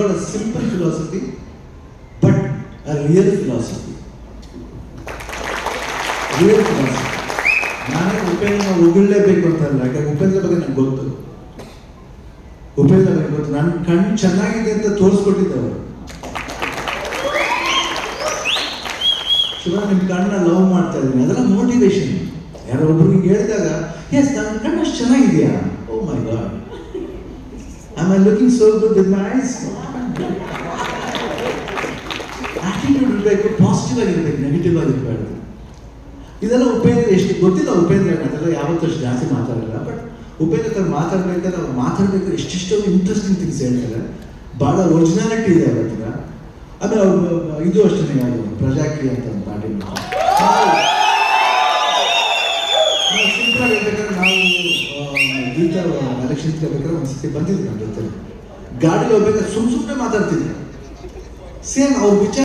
Got a simple philosophy, but a real philosophy. Real philosophy. ನಾನೇ ಉಪೇಂದ್ರ ಉಗುಳಲೇಬೇಕು ಅಂತ ಅಲ್ಲ ಯಾಕಂದ್ರೆ ಉಪೇಂದ್ರ ಬಗ್ಗೆ ನಂಗೆ ಗೊತ್ತು. ಉಪೇಂದ್ರ ಬಗ್ಗೆ ಗೊತ್ತು. ನನ್ನ ಕಣ್ಣು ಚೆನ್ನಾಗಿದೆ ಅಂತ ತೋರಿಸ್ಕೊಟ್ಟಿದ್ದವರು. ಶಿವ ನಿಮ್ಮ ಕಣ್ಣನ್ನ ಲವ್ ಮಾಡ್ತಾ ಇದ್ದೀನಿ. ಅದೆಲ್ಲ ಮೋಟಿವೇಶನ್ ಯಾರೋ ಒಬ್ರಿಗೆ ಹೇಳಿದಾಗ ಎಸ್ ನನ್ನ ಕಣ್ಣು ಅಷ್ಟು ಚೆನ್ನಾಗಿದೆಯಾ? ಓ ಮೈ god I looking so good with my eyes? Attitude ಇರಬೇಕು ಪಾಸಿಟಿವ್ ಆಗಿರ್ಬೇಕು ನೆಗೆಟಿವ್ ಆಗಿರಬಾರ್ದು ಇದೆಲ್ಲ ಉಪೇಂದ್ರ ಎಷ್ಟು ಗೊತ್ತಿಲ್ಲ, ಉಪೇಂದ್ರ ಅದೆಲ್ಲ ಯಾವತ್ತೂ ಅಷ್ಟು ಜಾಸ್ತಿ ಮಾತಾಡಲ್ಲ ಬಟ್ ಉಪೇಂದ್ರ ಹತ್ರ ಮಾತಾಡ್ಬೇಕಾದ್ರೆ ಅವ್ರು ಮಾತಾಡ್ಬೇಕಾದ್ರೆ ಎಷ್ಟೆಷ್ಟೋ ಇಂಟ್ರೆಸ್ಟಿಂಗ್ ಥಿಂಗ್ಸ್ ಹೇಳ್ತಾರೆ. ಭಾಳ ಒರಿಜಿನಾಲಿಟಿ ಇದೆ ಅವ್ರ ಹತ್ರ. ಆಮೇಲೆ ಅವ್ರು, ಇದು ಅಷ್ಟೇ ಯಾವುದು ಪ್ರಜಾಕಿ ಅಂತ ಒಂದು ಪಾರ್ಟಿ ಸಿಂಪಲ್ ಹೇಳ್ಬೇಕಾದ್ರೆ ನಾವು ಗೀತಾ ಎಲೆಕ್ಷನ್ ಬೇಕಾದ್ರೆ ಒಂದ್ಸತಿ ಬಂದಿದ್ರು ನನ್ನ ಜೊತೆ ಗಾಡಿಲಿ ಹೋಗ್ಬೇಕಾದ್ರೆ ಸುಮ್ ಸುಮ್ಮನೆ ಮಾತಾಡ್ತಿದ್ದೆ. ಸೇಮ್ ಅವ್ರ ವಿಚಾರ